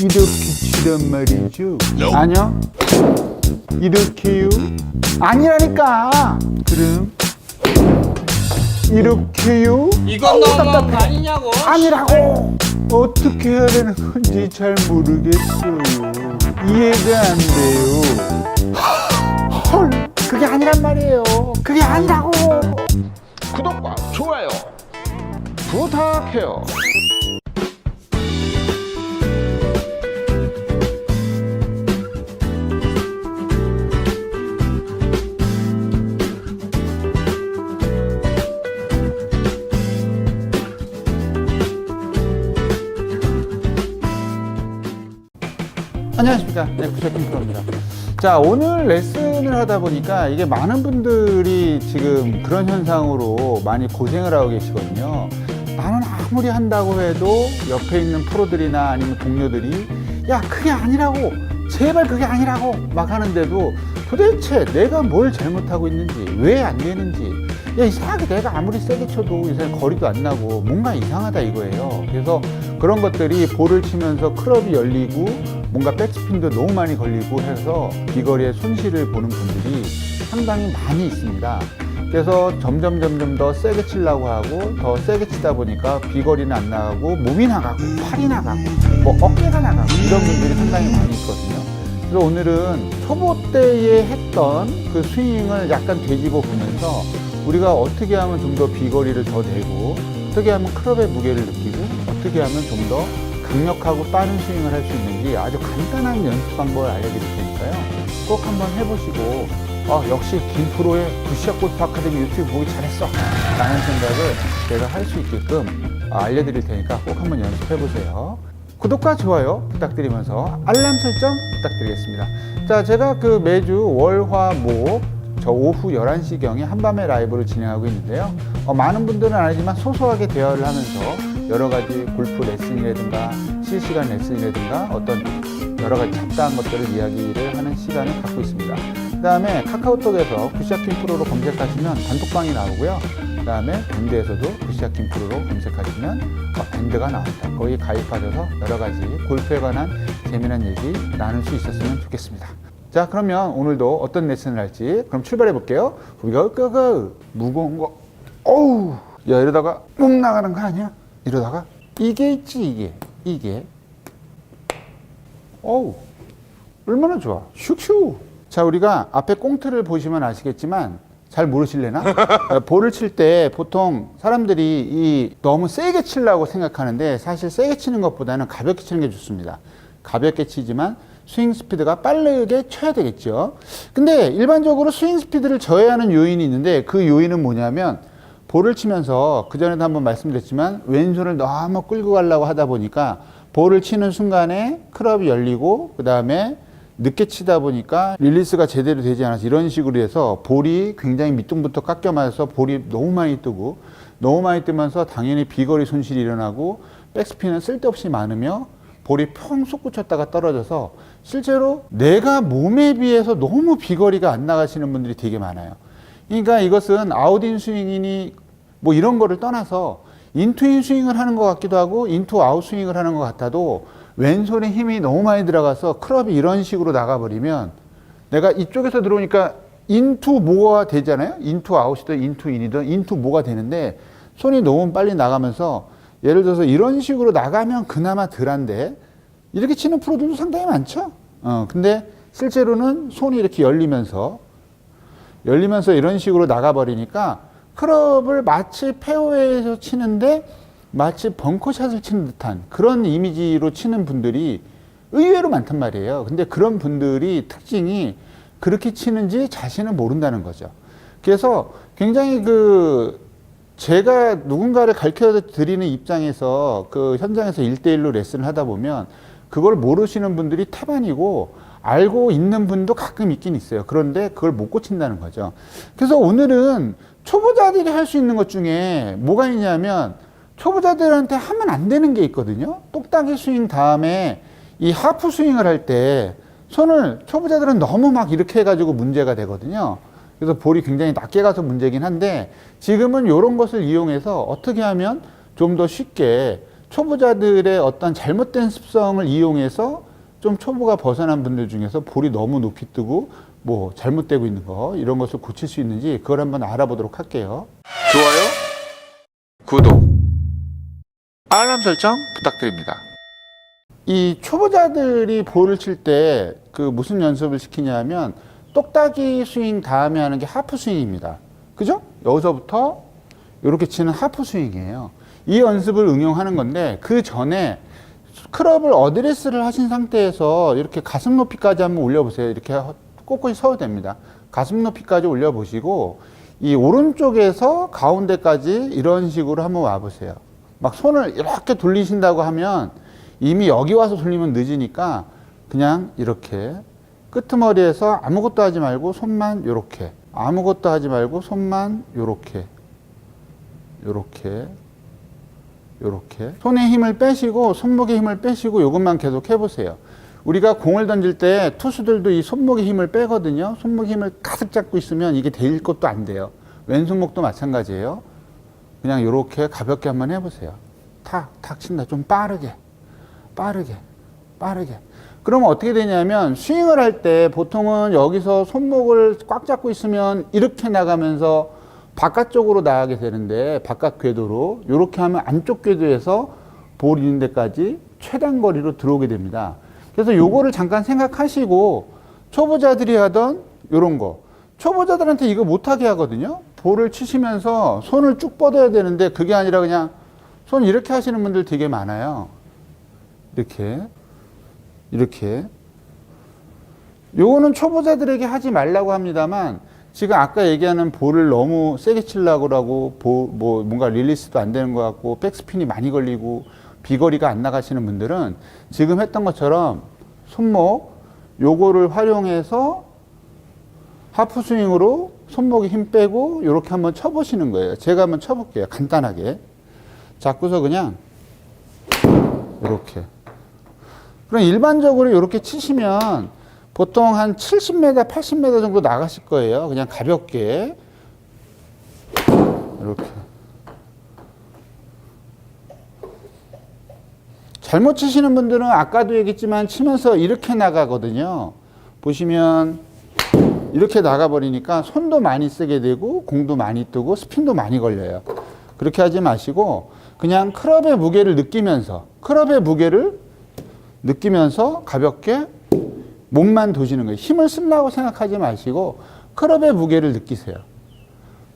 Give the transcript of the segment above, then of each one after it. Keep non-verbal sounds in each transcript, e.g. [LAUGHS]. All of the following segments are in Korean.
이렇게 치란 말이죠? 아니요. 이렇게요? 아니라니까. 그럼 이렇게요? 이건. 거 아니냐고. 아니라고 어떻게 해야 되는 건지 잘 모르겠어요 이해가 안 돼요 헐 그게 아니란 말이에요 그게 아니라고 구독과 좋아요 부탁해요. 안녕하십니까. 네 구셔팅 프로입니다. 자 오늘 레슨을 하다 보니까 이게 많은 분들이 지금 그런 현상으로 많이 고생을 하고 계시거든요. 나는 아무리 한다고 해도 옆에 있는 프로들이나 아니면 동료들이 야 그게 아니라고! 제발 그게 아니라고! 막 하는데도 도대체 내가 뭘 잘못하고 있는지 왜 안 되는지 야 이상하게 내가 아무리 세게 쳐도 이상 거리도 안 나고 뭔가 이상하다 이거예요. 그래서 그런 것들이 볼을 치면서 클럽이 열리고 뭔가 백스핀도 너무 많이 걸리고 해서 비거리에 손실을 보는 분들이 상당히 많이 있습니다. 그래서 점점 점점 더 세게 치려고 하고 더 세게 치다 보니까 비거리는 안 나가고 몸이 나가고 팔이 나가고 뭐 어깨가 나가고 이런 분들이 상당히 많이 있거든요. 그래서 오늘은 초보 때에 했던 그 스윙을 약간 되짚어 보면서 우리가 어떻게 하면 좀 더 비거리를 더 내고 어떻게 하면 클럽의 무게를 느끼고 어떻게 하면 좀더 강력하고 빠른 스윙을 할 수 있는지 아주 간단한 연습 방법을 알려드릴 테니까요. 꼭 한번 해보시고 아, 역시 김 프로의 굿샷 골프 아카데미 유튜브 보기 잘했어 라는 생각을 제가 할 수 있게끔 아, 알려드릴 테니까 꼭 한번 연습해 보세요. 구독과 좋아요 부탁드리면서 알람 설정 부탁드리겠습니다. 자, 제가 그 매주 월, 화, 목, 저 오후 11시경에 한밤의 라이브를 진행하고 있는데요. 어, 많은 분들은 아니지만 소소하게 대화를 하면서 여러 가지 골프 레슨이라든가 실시간 레슨이라든가 어떤 여러 가지 잡다한 것들을 이야기를 하는 시간을 갖고 있습니다. 그 다음에 카카오톡에서 굿샷킹 프로로 검색하시면 단톡방이 나오고요. 그 다음에 밴드에서도 굿샷킹 프로로 검색하시면 어, 밴드가 나옵니다. 거기 가입하셔서 여러 가지 골프에 관한 재미난 얘기 나눌 수 있었으면 좋겠습니다. 자, 그러면 오늘도 어떤 레슨을 할지 그럼 출발해 볼게요. 우리가 끄그 무거운 거, 어우, 야 이러다가 목 나가는 거 아니야? 이러다가 이게 있지 이게 이게, 어우, 얼마나 좋아, 슉슉. 자, 우리가 앞에 꽁트를 보시면 아시겠지만 잘 모르실래나? [LAUGHS] 어, 볼을 칠 때 보통 사람들이 이 너무 세게 치려고 생각하는데 사실 세게 치는 것보다는 가볍게 치는 게 좋습니다. 가볍게 치지만 스윙 스피드가 빠르게 쳐야 되겠죠. 근데 일반적으로 스윙 스피드를 저해하는 요인이 있는데 그 요인은 뭐냐면 볼을 치면서 그전에도 한번 말씀드렸지만 왼손을 너무 끌고 가려고 하다 보니까 볼을 치는 순간에 클럽이 열리고 그 다음에 늦게 치다 보니까 릴리스가 제대로 되지 않아서 이런 식으로 해서 볼이 굉장히 밑둥부터 깎여 맞아서 볼이 너무 많이 뜨고 너무 많이 뜨면서 당연히 비거리 손실이 일어나고 백스핀은 쓸데없이 많으며 볼이 펑 솟구쳤다가 떨어져서 실제로 내가 몸에 비해서 너무 비거리가 안 나가시는 분들이 되게 많아요. 그러니까 이것은 아웃인 스윙이니 뭐 이런 거를 떠나서 인투인 스윙을 하는 것 같기도 하고 인투 아웃 스윙을 하는 것 같아도 왼손에 힘이 너무 많이 들어가서 클럽이 이런 식으로 나가버리면 내가 이쪽에서 들어오니까 인투 모가 되잖아요. 인투 아웃이든 인투 인이든 인투 모가 되는데 손이 너무 빨리 나가면서 예를 들어서 이런 식으로 나가면 그나마 덜한데 이렇게 치는 프로들도 상당히 많죠. 어, 근데 실제로는 손이 이렇게 열리면서 열리면서 이런 식으로 나가버리니까 클럽을 마치 페어웨이에서 치는데 마치 벙커샷을 치는 듯한 그런 이미지로 치는 분들이 의외로 많단 말이에요. 근데 그런 분들이 특징이 그렇게 치는지 자신은 모른다는 거죠. 그래서 굉장히 그 제가 누군가를 가르쳐 드리는 입장에서 그 현장에서 일대일로 레슨을 하다 보면 그걸 모르시는 분들이 태반이고 알고 있는 분도 가끔 있긴 있어요. 그런데 그걸 못 고친다는 거죠. 그래서 오늘은 초보자들이 할 수 있는 것 중에 뭐가 있냐면 초보자들한테 하면 안 되는 게 있거든요. 똑딱이 스윙 다음에 이 하프 스윙을 할 때 손을 초보자들은 너무 막 이렇게 해가지고 문제가 되거든요. 그래서 볼이 굉장히 낮게 가서 문제긴 한데 지금은 이런 것을 이용해서 어떻게 하면 좀 더 쉽게 초보자들의 어떤 잘못된 습성을 이용해서 좀 초보가 벗어난 분들 중에서 볼이 너무 높이 뜨고 뭐 잘못되고 있는 거 이런 것을 고칠 수 있는지 그걸 한번 알아보도록 할게요. 좋아요, 구독, 알람 설정 부탁드립니다. 이 초보자들이 볼을 칠 때 그 무슨 연습을 시키냐면 똑딱이 스윙 다음에 하는 게 하프 스윙입니다. 그죠? 여기서부터 이렇게 치는 하프 스윙이에요. 이 연습을 응용하는 건데 그 전에 클럽을 어드레스를 하신 상태에서 이렇게 가슴 높이까지 한번 올려보세요. 이렇게 꼿꼿이 서도 됩니다. 가슴 높이까지 올려보시고 이 오른쪽에서 가운데까지 이런 식으로 한번 와보세요. 막 손을 이렇게 돌리신다고 하면 이미 여기 와서 돌리면 늦으니까 그냥 이렇게 끄트머리에서 아무것도 하지 말고 손만 요렇게 아무것도 하지 말고 손만 요렇게 요렇게 요렇게 손에 힘을 빼시고 손목에 힘을 빼시고 요것만 계속 해보세요. 우리가 공을 던질 때 투수들도 이 손목에 힘을 빼거든요. 손목에 힘을 가득 잡고 있으면 이게 될 것도 안 돼요. 왼손목도 마찬가지예요. 그냥 요렇게 가볍게 한번 해보세요. 탁, 탁 친다. 좀 빠르게, 빠르게, 빠르게. 그러면 어떻게 되냐면 스윙을 할 때 보통은 여기서 손목을 꽉 잡고 있으면 이렇게 나가면서 바깥쪽으로 나가게 되는데 바깥 궤도로 이렇게 하면 안쪽 궤도에서 볼 있는 데까지 최단 거리로 들어오게 됩니다. 그래서 요거를 잠깐 생각하시고 초보자들이 하던 요런 거 초보자들한테 이거 못하게 하거든요. 볼을 치시면서 손을 쭉 뻗어야 되는데 그게 아니라 그냥 손 이렇게 하시는 분들 되게 많아요. 이렇게 이렇게 요거는 초보자들에게 하지 말라고 합니다만 지금 아까 얘기하는 볼을 너무 세게 치려고 하고 보- 뭐 뭔가 릴리스도 안 되는 것 같고 백스핀이 많이 걸리고 비거리가 안 나가시는 분들은 지금 했던 것처럼 손목 요거를 활용해서 하프 스윙으로 손목에 힘 빼고 이렇게 한번 쳐보시는 거예요. 제가 한번 쳐볼게요. 간단하게. 잡고서 그냥 이렇게. 그럼 일반적으로 이렇게 치시면 보통 한 70m, 80m 정도 나가실 거예요. 그냥 가볍게. 이렇게. 잘못 치시는 분들은 아까도 얘기했지만 치면서 이렇게 나가거든요. 보시면 이렇게 나가버리니까 손도 많이 쓰게 되고 공도 많이 뜨고 스핀도 많이 걸려요. 그렇게 하지 마시고 그냥 클럽의 무게를 느끼면서 클럽의 무게를 느끼면서 가볍게 몸만 도시는 거예요. 힘을 쓰려고 생각하지 마시고 클럽의 무게를 느끼세요.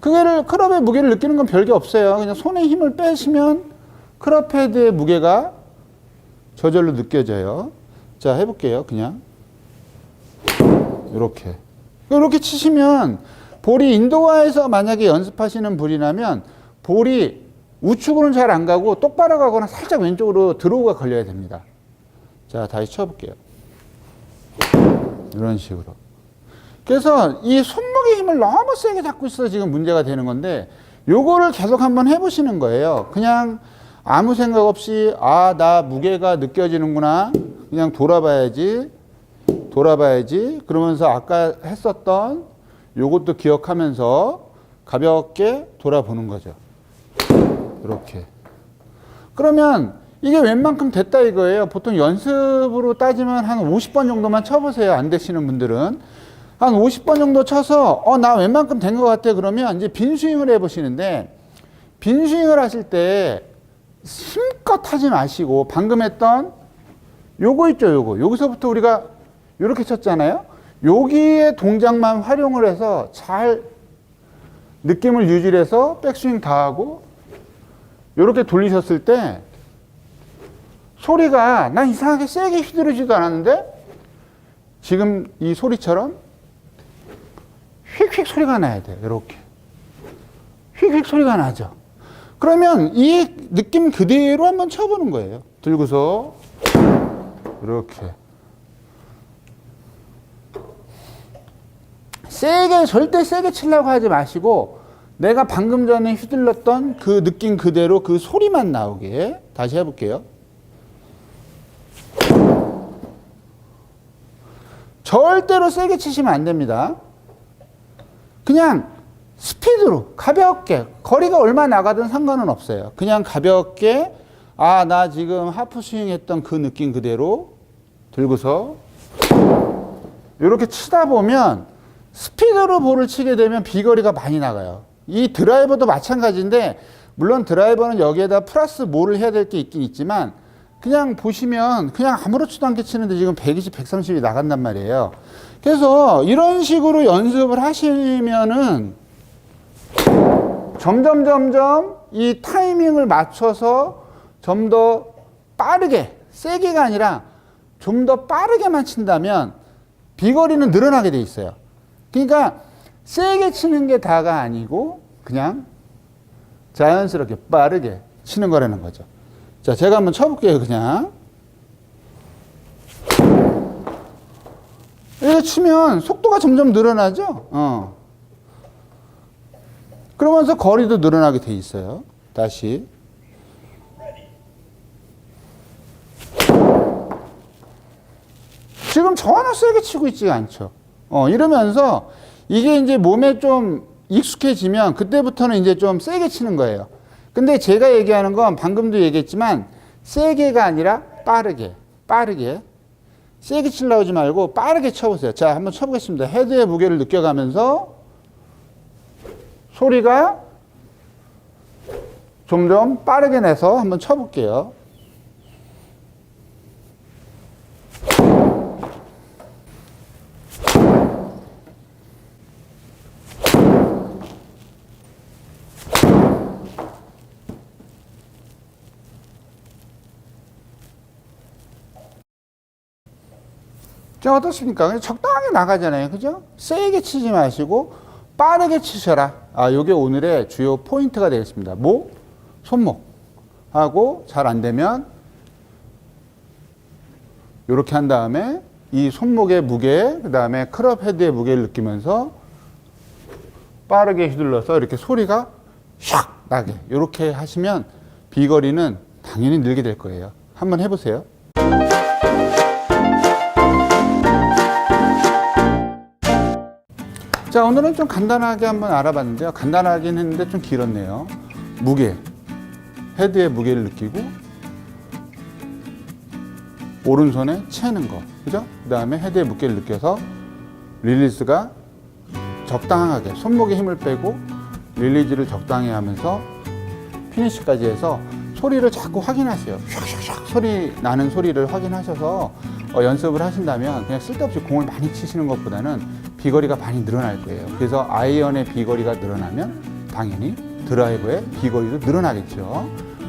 그게를 클럽의 무게를 느끼는 건 별게 없어요. 그냥 손에 힘을 빼시면 클럽 헤드의 무게가 저절로 느껴져요. 자, 해볼게요. 그냥 이렇게 이렇게 치시면 볼이 인도화에서 만약에 연습하시는 분이라면 볼이 우측으로는 잘 안 가고 똑바로 가거나 살짝 왼쪽으로 드로우가 걸려야 됩니다. 자, 다시 쳐볼게요. 이런 식으로. 그래서 이 손목의 힘을 너무 세게 잡고 있어서 지금 문제가 되는 건데 요거를 계속 한번 해보시는 거예요. 그냥 아무 생각 없이 아, 나 무게가 느껴지는구나. 그냥 돌아봐야지. 돌아봐야지. 그러면서 아까 했었던 요것도 기억하면서 가볍게 돌아보는 거죠. 이렇게. 그러면 이게 웬만큼 됐다 이거예요. 보통 연습으로 따지면 한 50번 정도만 쳐보세요. 안 되시는 분들은. 한 50번 정도 쳐서, 어, 나 웬만큼 된 것 같아. 그러면 이제 빈 스윙을 해보시는데, 빈 스윙을 하실 때 힘껏 하지 마시고, 방금 했던 요거 있죠, 요거. 여기서부터 우리가 이렇게 쳤잖아요. 여기에 동작만 활용을 해서 잘 느낌을 유지해서 백스윙 다 하고, 이렇게 돌리셨을 때 소리가 난 이상하게 세게 휘두르지도 않았는데 지금 이 소리처럼 휙휙 소리가 나야 돼요. 이렇게 휙휙 소리가 나죠. 그러면 이 느낌 그대로 한번 쳐보는 거예요. 들고서 이렇게 세게 절대 세게 치려고 하지 마시고 내가 방금 전에 휘둘렀던 그 느낌 그대로 그 소리만 나오게 다시 해볼게요. 절대로 세게 치시면 안 됩니다. 그냥 스피드로 가볍게 거리가 얼마 나가든 상관은 없어요. 그냥 가볍게 아, 나 지금 하프 스윙 했던 그 느낌 그대로 들고서 이렇게 치다 보면 스피드로 볼을 치게 되면 비거리가 많이 나가요. 이 드라이버도 마찬가지인데 물론 드라이버는 여기에다 플러스 뭐를 해야 될 게 있긴 있지만 그냥 보시면 그냥 아무렇지도 않게 치는데 지금 120, 130이 나간단 말이에요. 그래서 이런 식으로 연습을 하시면은 점점 점점 이 타이밍을 맞춰서 좀 더 빠르게 세게가 아니라 좀 더 빠르게만 친다면 비거리는 늘어나게 돼 있어요. 그러니까 세게 치는 게 다가 아니고 그냥 자연스럽게 빠르게 치는 거라는 거죠. 자, 제가 한번 쳐볼게요, 그냥. 이렇게 치면 속도가 점점 늘어나죠? 어. 그러면서 거리도 늘어나게 돼 있어요. 다시. 지금 저 하나 세게 치고 있지가 않죠. 어, 이러면서 이게 이제 몸에 좀 익숙해지면 그때부터는 이제 좀 세게 치는 거예요. 근데 제가 얘기하는 건 방금도 얘기했지만 세게가 아니라 빠르게, 빠르게. 세게 치려고 하지 말고 빠르게 쳐보세요. 자, 한번 쳐보겠습니다. 헤드의 무게를 느껴가면서 소리가 점점 빠르게 내서 한번 쳐볼게요. 자, 어떻습니까? 적당하게 나가잖아요. 그죠? 세게 치지 마시고 빠르게 치셔라. 아, 요게 오늘의 주요 포인트가 되겠습니다. 뭐? 손목. 하고 잘 안 되면 이렇게 한 다음에 이 손목의 무게, 그 다음에 클럽 헤드의 무게를 느끼면서 빠르게 휘둘러서 이렇게 소리가 샥 나게 이렇게 하시면 비거리는 당연히 늘게 될 거예요. 한번 해보세요. 자, 오늘은 좀 간단하게 한번 알아봤는데요. 간단하긴 했는데 좀 길었네요. 무게. 헤드의 무게를 느끼고, 오른손에 채는 거. 그죠? 그 다음에 헤드의 무게를 느껴서 릴리즈가 적당하게, 손목에 힘을 빼고, 릴리즈를 적당히 하면서 피니시까지 해서 소리를 자꾸 확인하세요. 샥샥샥 소리 나는 소리를 확인하셔서 어, 연습을 하신다면 그냥 쓸데없이 공을 많이 치시는 것보다는 비거리가 많이 늘어날 거예요. 그래서 아이언의 비거리가 늘어나면 당연히 드라이버의 비거리도 늘어나겠죠.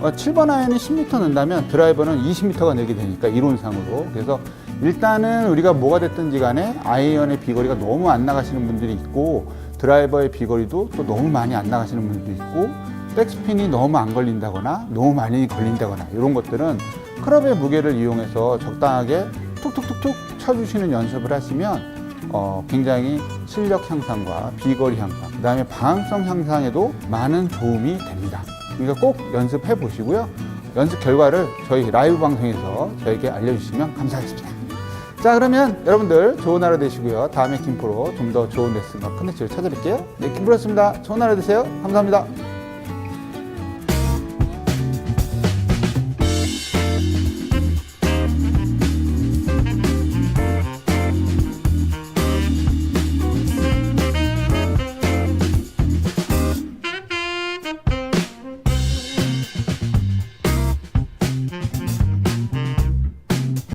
어, 7번 아이언이 10m 는다면 드라이버는 20m가 늘게 되니까 이론상으로. 그래서 일단은 우리가 뭐가 됐든지 간에 아이언의 비거리가 너무 안 나가시는 분들이 있고 드라이버의 비거리도 또 너무 많이 안 나가시는 분들도 있고 백스핀이 너무 안 걸린다거나 너무 많이 걸린다거나 이런 것들은 클럽의 무게를 이용해서 적당하게 툭툭툭툭 쳐주시는 연습을 하시면 어, 굉장히 실력 향상과 비거리 향상, 그 다음에 방향성 향상에도 많은 도움이 됩니다. 그러니까 꼭 연습해 보시고요. 연습 결과를 저희 라이브 방송에서 저에게 알려주시면 감사하겠습니다. 자, 그러면 여러분들 좋은 하루 되시고요. 다음에 김프로 좀 더 좋은 레슨과 컨텐츠를 찾아뵐게요. 네, 김프로였습니다. 좋은 하루 되세요. 감사합니다.